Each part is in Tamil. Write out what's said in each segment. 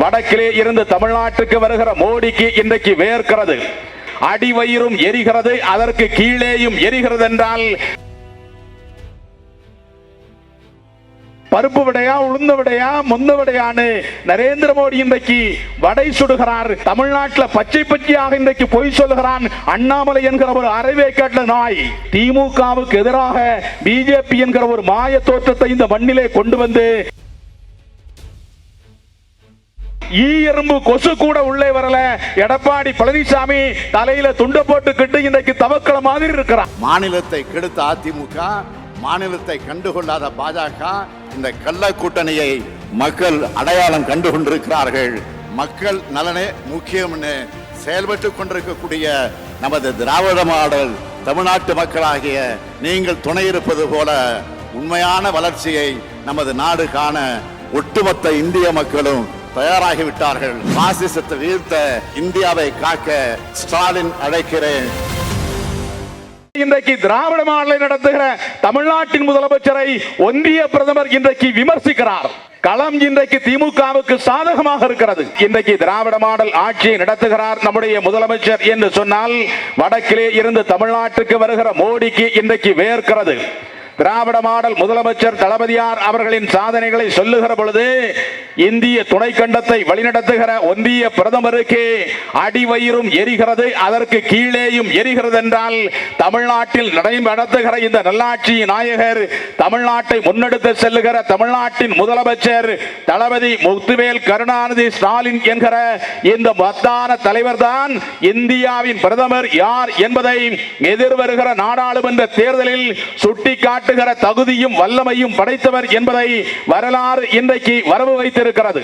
வடக்கிலே இருந்து தமிழ்நாட்டுக்கு வருகிற மோடிக்கு இன்றைக்கு வேர்க்கிறது. அடிவயிறும் எரிகிறது அதற்கு கீழேயும் எரிகிறது என்றால் பருப்பு விடையா உளுந்த விடையா முந்த விடையான்னு நரேந்திர மோடி இன்றைக்கு வடை சுடுகிறார். தமிழ்நாட்டில் பச்சை பச்சையாக இன்றைக்கு பொய் சொல்லுகிறான் அண்ணாமலை என்கிற ஒரு அறவே கேட்ட நாய். திமுகவுக்கு எதிராக பிஜேபி என்கிற ஒரு மாய தோற்றத்தை இந்த மண்ணிலே கொண்டு வந்து ஈ எறும்பு கொசு கூட உள்ளே வரல. எடப்பாடி பழனிசாமி தலையில துண்ட போட்டுக்கிட்டு இன்றைக்கு தவக்கல மாதிரி இருக்கிறான் மாநிலத்தை கெடுத்த அதிமுக மாநிலத்தை கண்டுகொள்ளாத பாஜக இந்த கள்ள கூட்டணியை மக்கள் அடையாளம் கண்டு கொண்டிருக்கிறார்கள் மக்கள் நலனே முக்கியம்னு செயல்பட்டு கொண்டிருக்கக்கூடிய நமது திராவிட மாடல் தமிழ்நாட்டு மக்களாகிய நீங்கள் துணை இருப்பது போல உண்மையான வளர்ச்சியை நமது நாடு காண ஒட்டுமொத்த இந்திய மக்களும் தயாராகிவிட்டார்கள். பாசிசத்தை வீழ்த்த இந்தியாவை காக்க ஸ்டாலின் அழைக்கிறேன். இன்றைக்கு திராவிட மாடலை நடத்துகிற தமிழ்நாட்டின் முதலமைச்சரை ஒன்றிய பிரதமர் இன்றைக்கு விமர்சிக்கிறார். களம் இன்றைக்கு திமுகவுக்கு சாதகமாக இருக்கிறது. இன்றைக்கு திராவிட மாடல் ஆட்சியை நடத்துகிறார் நம்முடைய முதலமைச்சர் என்று சொன்னால் வடக்கிலே இருந்து தமிழ்நாட்டுக்கு வருகிற மோடிக்கு இன்றைக்கு வேர்க்கிறது. திராவிட மாடல் முதலமைச்சர் தளபதியார் அவர்களின் சாதனைகளை சொல்லுகிற பொழுது இந்திய துணைக்கண்டத்தை வழிநடத்துகிற ஒன்றிய பிரதமருக்கு அடிவயிறும் எரிகிறது. அதற்கு கீழேயும் எரிகிறது என்றால் தமிழ்நாட்டில் நடை இந்த நல்லாட்சி நாயகர் தமிழ்நாட்டை முன்னெடுத்து செல்லுகிற தமிழ்நாட்டின் முதலமைச்சர் தளபதி முத்துவேல் கருணாநிதி ஸ்டாலின் என்கிற இந்த மத்தான தலைவர் தான் இந்தியாவின் பிரதமர் யார் என்பதை எதிர்வருகிற நாடாளுமன்ற தேர்தலில் சுட்டிக்காட்டுகிற தகுதியும் வல்லமையும் படைத்தவர் என்பதை வரலாறு இன்றைக்கு வரவு இருக்கிறது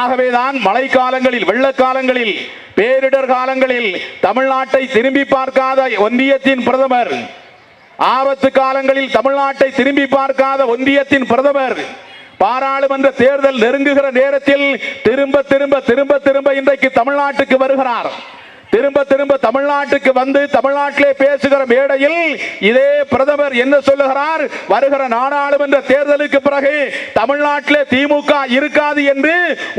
ஆகவேதான் மழை காலங்களில் வெள்ளக்காலங்களில் பேரிடர் காலங்களில் தமிழ்நாட்டை திரும்பி பார்க்காத ஒன்றியத்தின் பிரதமர். ஆபத்து காலங்களில் தமிழ்நாட்டை திரும்பி பார்க்காத ஒன்றியத்தின் பிரதமர். பாராளுமன்ற தேர்தல் நெருங்குகிற நேரத்தில் திரும்ப திரும்ப திரும்ப திரும்ப இன்றைக்கு தமிழ்நாட்டுக்கு வருகிறார். திரும்ப திரும்ப தமிழ்நாட்டுக்கு வந்து தமிழ்நாட்டிலே பேசுகிற மேடையில் இதே பிரதமர் என்ன சொல்லுகிறார்? வருகிற நாடாளுமன்ற தேர்தலுக்கு பிறகு தமிழ்நாட்டில் திமுக இருக்காது என்று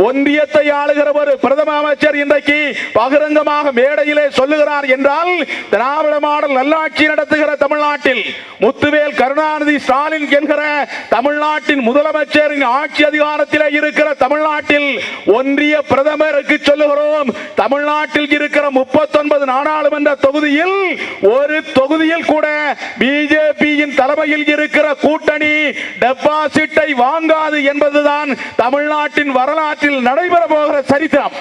ஒன்றியத்தை ஆளுகிற ஒரு பிரதம அமைச்சர் இன்றைக்கு பகிரங்கமாக மேடையிலே சொல்லுகிறார் என்றால் திராவிட மாடல் நல்லாட்சி நடத்துகிற தமிழ்நாட்டில் முத்துவேல் கருணாநிதி ஸ்டாலின் என்கிற தமிழ்நாட்டின் முதலமைச்சரின் ஆட்சி அதிகாரத்திலே இருக்கிற தமிழ்நாட்டில் ஒன்றிய பிரதமருக்கு சொல்லுகிறோம் தமிழ்நாட்டில் இருக்கிற முப்பத்தொன்பது நாடாளுமன்ற தொகுதியில் ஒரு தொகுதியில் கூட பி பிஜேபியின் தலைமையில் இருக்கிற கூட்டணி டெபாசிட்டை வாங்காது என்பதுதான் தமிழ்நாட்டின் வரலாற்றில் நடைபெற போகிற சரித்திரம்.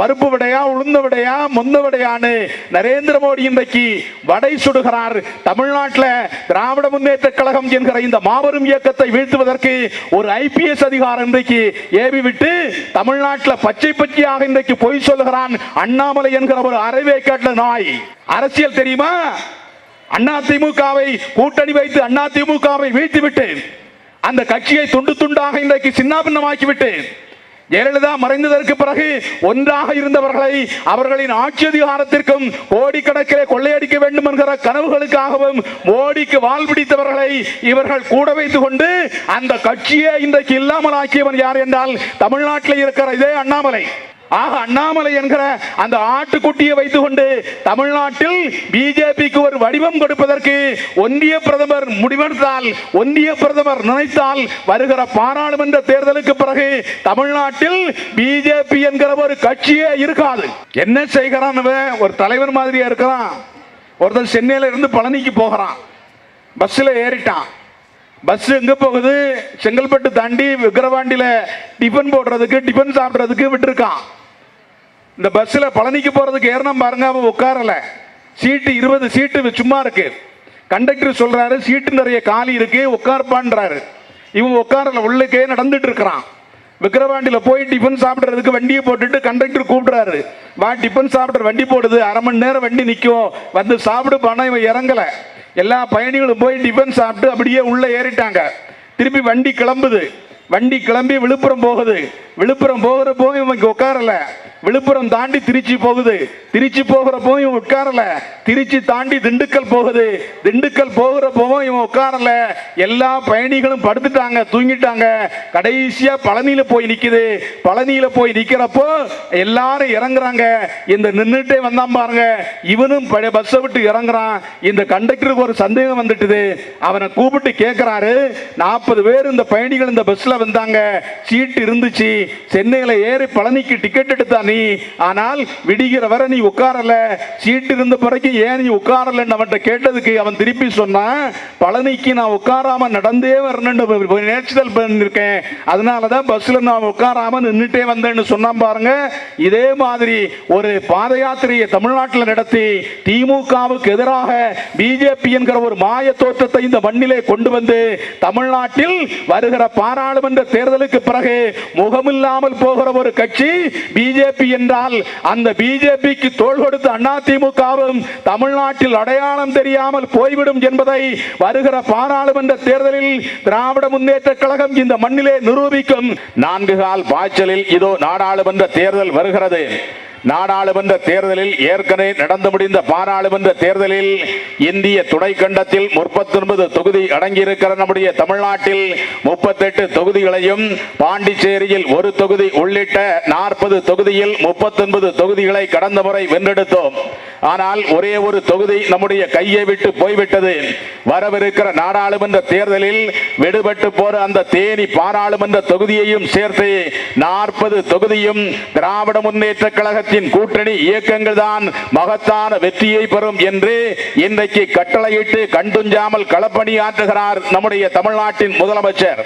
பருப்பு விடையா உளுந்த விடையா முந்த விடையான்னு நரேந்திர மோடி இன்றைக்கு வடை சுடுகிறார். தமிழ்நாட்டில் திராவிட முன்னேற்ற கழகம் என்கிற இந்த மாபெரும் இயக்கத்தை வீழ்த்துவதற்கு ஒரு ஐபிஎஸ் அதிகாரம் இன்றைக்கு ஏவி விட்டு தமிழ்நாட்டில் பச்சை பச்சையாக இன்றைக்கு பொய் சொல்லுகிறான் அண்ணாமலை என்கிற ஒரு அரைவே கேட்ட நாய். அரசியல் தெரியுமா? அண்ணா திமுகவை கூட்டணி வைத்து அண்ணா திமுகவை வீழ்த்திவிட்டு அந்த கட்சியை துண்டு துண்டாக இன்றைக்கு சின்னாபின்னமாக்கிவிட்டு ஜெயலலிதா மறைந்ததற்கு பிறகு ஒன்றாக இருந்தவர்களை அவர்களின் ஆட்சி அதிகாரத்திற்கும் கோடிக்கணக்கிலே கொள்ளையடிக்க வேண்டும் என்கிற கனவுகளுக்காகவும் மோடிக்கு வால் பிடித்தவர்களை இவர்கள் கூட வைத்துக் கொண்டு அந்த கட்சியை இன்றைக்கு இல்லாமல் ஆக்கியவன் யார் என்றால் தமிழ்நாட்டில் இருக்கிற இதே அண்ணாமலை. ஆக அண்ணாமலை என்கிற அந்த ஆட்டுக்குட்டியை வைத்துக் கொண்டு தமிழ்நாட்டில் பிஜேபிக்கு ஒரு வடிவம் கொடுப்பதற்கு ஒன்றிய பிரதமர் முடிவெடுத்தால் ஒன்றிய பிரதமர் நினைத்தால் வருகிற பாராளுமன்ற தேர்தலுக்கு பிறகு தமிழ்நாட்டில் பிஜேபி என்கிற ஒரு கட்சியே இருக்காது. என்ன செய்கிறான் ஒரு தலைவர் மாதிரியா இருக்கிறான். ஒருத்தர் சென்னையில இருந்து பழனிக்கு போகிறான். பஸ்ஸில் ஏறிட்டான். பஸ் எங்க போகுது? செங்கல்பட்டு தாண்டி விக்கிரவாண்டியில டிஃபன் போடுறதுக்கு டிஃபன் சாப்பிட்றதுக்கு விட்டுருக்கான். இந்த பஸ்ஸில் பழனிக்கு போகிறதுக்கு ஏறணும் பாருங்க அவன் உட்காரல. சீட்டு இருபது சீட்டு சும்மா இருக்கு. கண்டக்டர் சொல்கிறாரு சீட்டு நிறைய காலி இருக்கு உட்கார்ப்பான்றாரு. இவன் உட்காரல உள்ளுக்கே நடந்துட்டு இருக்கிறான் விக்கிரவாண்டியில போய் டிஃபன் சாப்பிட்றதுக்கு வண்டியை போட்டுட்டு கண்டக்டர் கூப்பிட்றாரு. வா டிஃபன் சாப்பிட்ற வண்டி போடுது அரை மணி நேரம் வண்டி நிற்கும் வந்து சாப்பிடு பணம் இவன் இறங்கல. எல்லா பயணிகளும் போய் டிஃபன் சாப்பிட்டு அப்படியே உள்ளே ஏறிட்டாங்க. திருப்பி வண்டி கிளம்புது. வண்டி கிளம்பி விழுப்புரம் போகுது. விழுப்புரம் போகிற போய் இவன் உட்காரல. விழுப்புரம் தாண்டி திருச்சி போகுது. திருச்சி போகிற போய் இவன் உட்காரல. திருச்சி தாண்டி திண்டுக்கல் போகுது. திண்டுக்கல் போகிற போவும் இவன் உட்காரல. எல்லா பயணிகளும் படுத்துட்டாங்க தூங்கிட்டாங்க. கடைசியா பழனியில போய் நிக்குது. பழனியில போய் நிக்கிறப்போ எல்லாரும் இறங்குறாங்க. இந்த நின்னுட்டே வந்தான் பாருங்க. இவனும் பஸ்ஸை விட்டு இறங்குறான். இந்த கண்டக்டருக்கு ஒரு சந்தேகம் வந்துட்டுது. அவனை கூப்பிட்டு கேட்கிறாரு நாற்பது பேர் இந்த பயணிகள் இந்த பஸ்ல வந்தாங்க. சீட்டு இருந்துச்சு. சென்னையில ஏறி பழனிக்கு டிக்கெட் எடுத்தா நீ. ஆனால் விடுகிற வரை நீ உட்காரல. சீட்டு இருந்த பிறகு ஏன் நீ உட்காரலன்னு அவன்கிட்ட கேட்டதுக்கு அவன் திருப்பி சொன்னான் பழனிக்கு நான் உட்காராம நடந்தே வரணும்னு நேச்சுரல் பண்ணிருக்கேன் அதனாலதான் பஸ்ல நான் உட்காராம நின்றுட்டே வந்தேன்னு சொன்னான் பாருங்க. இதே மாதிரி ஒரு பாத யாத்திரையை தமிழ்நாட்டில் நடத்தி திமுகவுக்கு எதிராக பிஜேபி என்கிற ஒரு மாய தோற்றத்தை இந்த மண்ணிலே கொண்டு வந்து தமிழ்நாட்டில் வருகிற பாராளுமன்ற தேர்தலுக்கு பிறகு முகமில்லாமல் போகிற ஒரு கட்சி பிஜேபி என்றால் அந்த பிஜேபிக்கு தோள் கொடுத்த அண்ணா திமுகவும் தமிழ்நாட்டில் அடையாளம் தெரியாமல் போய்விடும் என்பதை வருகிற பாராளுமன்ற தேர்தலில் திராவிட முன்னேற்ற கழகம் இந்த மண்ணிலே நிரூபிக்கும். நான்கு கால் பாய்ச்சலில் இதோ நாடாளுமன்ற தேர்தல் வருகிறது. நாடாளுமன்ற தேர்தலில் ஏற்கனவே நடந்து முடிந்த பாராளுமன்ற தேர்தலில் இந்திய துணைக்கண்டத்தில் முப்பத்தி ஒன்பது தொகுதி அடங்கியிருக்கிற நம்முடைய தமிழ்நாட்டில் முப்பத்தெட்டு தொகுதிகளையும் பாண்டிச்சேரியில் ஒரு தொகுதி உள்ளிட்ட நாற்பது தொகுதியில் முப்பத்தொன்பது தொகுதிகளை கடந்த முறை வென்றெடுத்தோம். ஆனால் ஒரே ஒரு தொகுதி நம்முடைய கையை விட்டு போய்விட்டது. வரவிருக்கிற நாடாளுமன்ற தேர்தலில் விடுபட்டு போற அந்த தேனி பாராளுமன்ற தொகுதியையும் சேர்த்து நாற்பது தொகுதியும் திராவிட முன்னேற்ற கழகத்தின் கூட்டணி இயக்கங்கள் தான் மகத்தான வெற்றியை பெறும் என்று இன்றைக்கு கட்டளையிட்டு கண்டுஞ்சாமல் களப்பணியாற்றுகிறார் நம்முடைய தமிழ்நாட்டின் முதலமைச்சர்.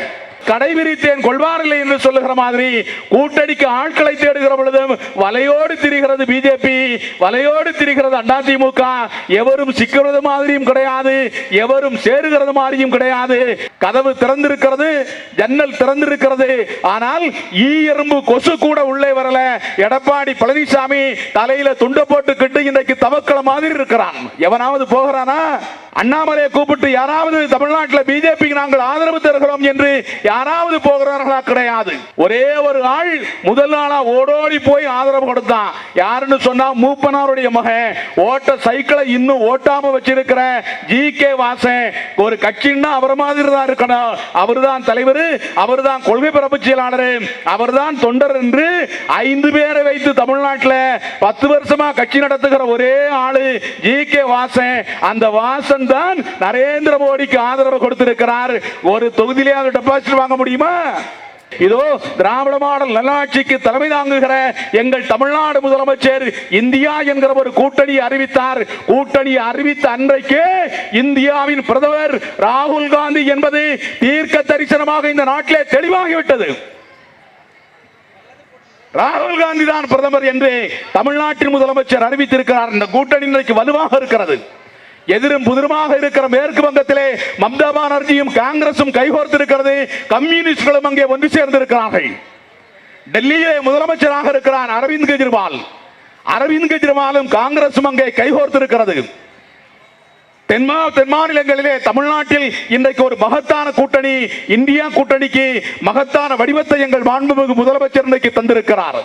கடைபிடித்தேன் கொள்வாரில்லை என்று சொல்லுகிற மாதிரி கூட்டணிக்கு ஆட்களை தேடுகிற பொழுதும் வலையோடு திரிகிறது பிஜேபி வலையோடு திரிகிறது அதிமுக எவரும் சிக்கிறது மாதிரியும் கிடையாது எவரும் சேருகிறது மாதிரியும் கிடையாது. கதவு திறந்திருக்கிறது ஜன்னல் திறந்திருக்கிறது. ஆனால் ஈ எறும்பு கொசு கூட உள்ளே வரல. எடப்பாடி பழனிசாமி தலையில துண்டை போட்டுக்கிட்டு இன்றைக்கு தவக்கல மாதிரி இருக்கிறான். எவனாவது போகிறானா? அண்ணாமலையை கூப்பிட்டு யாராவது தமிழ்நாட்டில் பிஜேபிக்கு நாங்கள் ஆதரவு தருகிறோம் என்று யாராவது போகிறார்களா கிடையாது. ஒரே ஒரு ஆள் முதல் நாளா ஓடோடி போய் ஆதரவு கொடுத்தான் யாருன்னு சொன்னா மூப்பனாருடைய மகன். ஓட்ட சைக்கிளை இன்னும் ஓட்டாம வச்சிருக்கிற ஜி கே வாசன். ஒரு கட்சின்னா அவர் மாதிரி தான் இருக்கணும். அவர்தான் தலைவர் அவர்தான் கொள்கை பரப்பு செயலாளர் அவர்தான் தொண்டர் என்று ஐந்து பேரை வைத்து தமிழ்நாட்டில் பத்து வருஷமா கட்சி நடத்துகிற ஒரே ஆளு ஜி கே வாசன். அந்த வாசன் தான் நரேந்திர மோடிக்கு ஆதரவு கொடுத்திருக்கிறார். ஒரு தொகுதியிலே அவர் டெபாசிட் வாங்க முடியுமா? இதோ திராவிட மாடல் நல்லாட்சிக்கு தலைமை தாங்குகிற எங்கள் தமிழ்நாடு முதலமைச்சர் இந்தியா என்கிற ஒரு கூட்டணி அறிவித்தார். கூட்டணி அறிவித்த அன்றைக்கு இந்தியாவின் பிரதமர் ராகுல் காந்தி என்பது தீர்க்க தரிசனமாக இந்த நாட்டிலே தெளிவாகிவிட்டது. ராகுல் காந்தி தான் பிரதமர் என்று தமிழ்நாட்டின் முதலமைச்சர் அறிவித்திருக்கிறார். இந்த கூட்டணி இன்றைக்கு வலுவாக இருக்கிறது. எதிரும் புதிருமாக இருக்கிற மேற்கு வங்கத்திலே மம்தா பானர்ஜியும் காங்கிரசும் கைகோர்த்திருக்கிறது. கம்யூனிஸ்டுகளும் அங்கே ஒன்று சேர்ந்திருக்கிறார்கள். டெல்லியிலே முதலமைச்சராக இருக்கிறான் அரவிந்த் கெஜ்ரிவால். அரவிந்த் கெஜ்ரிவாலும் காங்கிரசும் அங்கே கைகோர்த்திருக்கிறது. தென்மா தென் மாநிலங்களிலே தமிழ்நாட்டில் இன்றைக்கு ஒரு மகத்தான கூட்டணி இந்தியா கூட்டணிக்கு மகத்தான வடிவத்தை எங்கள் மாண்புமிகு முதலமைச்சர் இன்றைக்கு தந்திருக்கிறார்.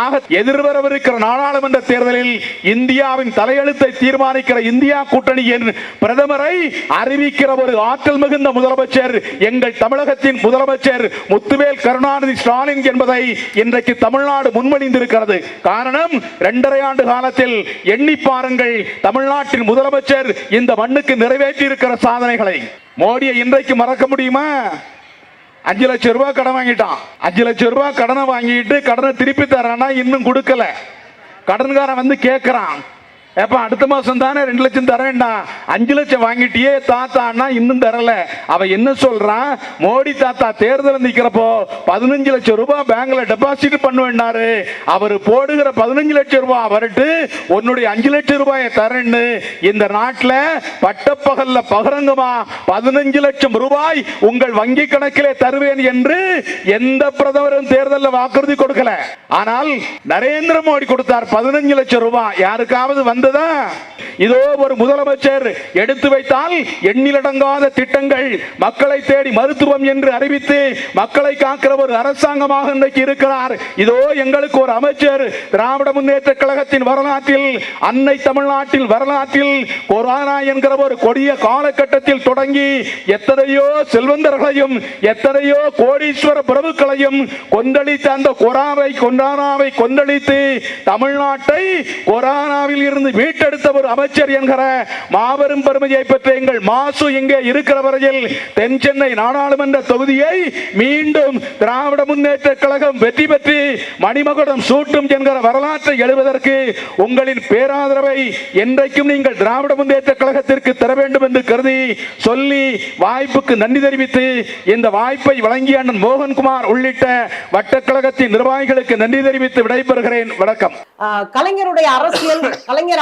ஆக எதிர்வரவிருக்கிற நாடாளுமன்ற தேர்தலில் இந்தியாவின் தலையெழுத்தை தீர்மானிக்கிற இந்தியா கூட்டணியின் பிரதமரை அறிவிக்கிற ஒரு ஆற்றல் மிகுந்த முதலமைச்சர் எங்கள் தமிழகத்தின் முதலமைச்சர் முத்துவேல் கருணாநிதி ஸ்டாலின் என்பதை இன்றைக்கு தமிழ்நாடு முன்மொழிந்திருக்கிறது. காரணம் இரண்டரை ஆண்டு காலத்தில் எண்ணி பாருங்கள் தமிழ்நாட்டின் முதலமைச்சர் இந்த மண்ணுக்கு நிறைவேற்றி இருக்கிற சாதனைகளை. மோடியை இன்றைக்கு மறக்க முடியுமா? அஞ்சு லட்சம் ரூபாய் கடன் வாங்கிட்டான். அஞ்சு லட்சம் ரூபாய் கடனை வாங்கிட்டு கடனை திருப்பி தரானா இன்னும் கொடுக்கல. கடன்காரன் வந்து கேட்கறான் ஏப்பா அடுத்த மாசம் தானே ரெண்டு லட்சம் தரேன்டா அஞ்சு லட்சம் வாங்கிட்டியே தாத்தான்னா இன்னும் தரல. அவ என்ன சொல்றான்? மோடி தாத்தா தேர்தல் நிக்கிறப்போ பதினஞ்சு லட்சம் ரூபாய் பேங்க்ல டெபாசிட் பண்ணுவேன்னாரு. அவர் போடுகிற பதினஞ்சு லட்சம் ரூபாய் வரட்டு உன்னுடைய அஞ்சு லட்சம் ரூபாயை தரேன்னு. இந்த நாட்டில் பட்டப்பகல்ல பகரங்கமா பதினஞ்சு லட்சம் ரூபாய் உங்கள் வங்கி கணக்கிலே தருவேன் என்று எந்த பிரதமரும் தேர்தலில் வாக்குறுதி கொடுக்கல. ஆனால் நரேந்திர மோடி கொடுத்தார் பதினஞ்சு லட்சம் ரூபாய். யாருக்காவது வந்து வந்ததா? இதோ ஒரு முதலமைச்சர் எடுத்து வைத்தால் எண்ணிலடங்காத திட்டங்கள் மக்களை தேடி மருத்துவம் என்று அறிவித்து மக்களை காக்கிற ஒரு அரசாங்கமாக இன்றைக்கு இருக்கிறார். இதோ எங்களுக்கு ஒரு அமைச்சர் திராவிட முன்னேற்ற கழகத்தின் வரலாற்றில் அன்னை தமிழ்நாட்டில் வரலாற்றில் கொரோனா என்கிற ஒரு கொடிய காலகட்டத்தில் தொடங்கி எத்தனையோ செல்வந்தர்களையும் எத்தனையோ கோடீஸ்வர பிரபுக்களையும் கொந்தளித்த அந்த கொராவை கொண்டானாவை கொந்தளித்து தமிழ்நாட்டை கொரோனாவில் இருந்து மீட்டெடுத்த ஒரு அமைச்சர் என்கிற மாபெரும் பெருமையை பெற்ற எங்கள் மாசு இங்கே இருக்கிற வரையில் தென் சென்னை நாடாளுமன்ற தொகுதியை மீண்டும் திராவிட முன்னேற்ற கழகம் வெற்றி பெற்று மணிமகுடம் சூட்டும் என்கிற வரலாற்றை எழுவதற்கு உங்களின் பேராதரவை என்றைக்கும் நீங்கள் திராவிட முன்னேற்ற கழகத்திற்கு தர வேண்டும் என்று கருதி சொல்லி வாய்ப்புக்கு நன்றி தெரிவித்து இந்த வாய்ப்பை வழங்கிய அண்ணன் மோகன்குமார் உள்ளிட்ட வட்டக்கழகத்தின் நிர்வாகிகளுக்கு நன்றி தெரிவித்து விடைபெறுகிறேன். வணக்கம். ஆஹ் கலைஞருடைய அரசியல் கலைஞர்